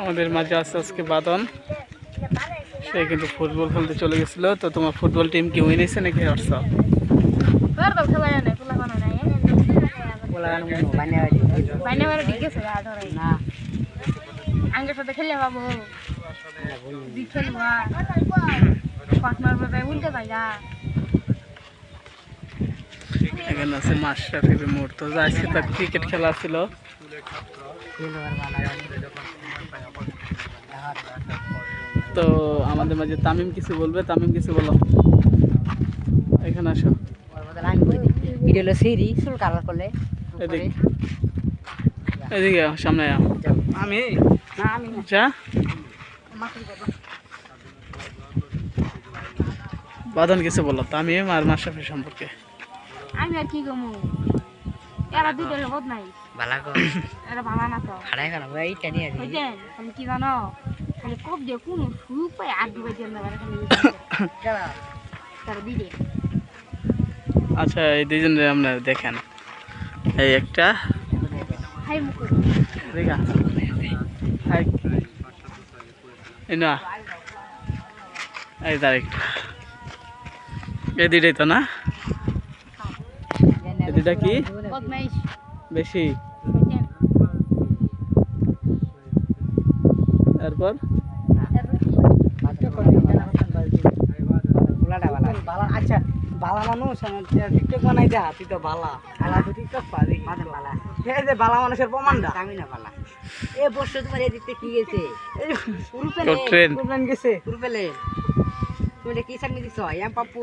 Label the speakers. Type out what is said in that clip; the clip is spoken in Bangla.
Speaker 1: আমাদের মাঝে আছে আজকে বাদন। সে কিন্তু ফুটবল খেলতে চলে গেছিল। তো তোমার ফুটবল টিম কি উইন হয়েছে নাকি হারছ?
Speaker 2: বাইনে
Speaker 1: এখানে আছে মাশরাফি মুহূর্ত আজকে তার ক্রিকেট খেলা ছিল। তো আমাদের মাঝে তামিম কিছু বলবে? তামিম কিছু বলো। এখানে আসো।
Speaker 3: হলো সিঁড়ি চুল কালার করলে
Speaker 1: এদিকে। এদিকে সামনে
Speaker 3: আমি? না আমি না।
Speaker 1: যা। বাদন কিছু বলো তামিম আর মাশরাফি সম্পর্কে।
Speaker 2: আমি আর কি গমু এরা দুটো বদ নাই।
Speaker 3: ভালো কর
Speaker 2: এরা ভালো না তো।
Speaker 3: হারাই কেন এইটা নিয়ে
Speaker 2: খালি কি জানো? খালি কব দিয়ে কোন সুপ পাই আর দিবে জন্য খালি তারা দিদি
Speaker 1: আচ্ছা এই দুজনে আপনারা দেখেন। এই একটা।
Speaker 2: Hi
Speaker 1: hi. এই না। এই তার একটা। এই দুইটাই তো না? দুইটা কি?
Speaker 2: বদমাইশ।
Speaker 1: বেশি। তারপর?
Speaker 3: আচ্ছা বালা মানুষ টিকটক বানাই যা তুই তো বালা। বালা তো টিকটক পাবি বালা। এই যে বালা মানুষের প্রমাণটা। আমি না বালা। এ বর্ষ তোমার এদিকে কি গেছে?
Speaker 1: ট্রেন
Speaker 3: গেছে তুমি কি সামনে দিছ? এম পাপু।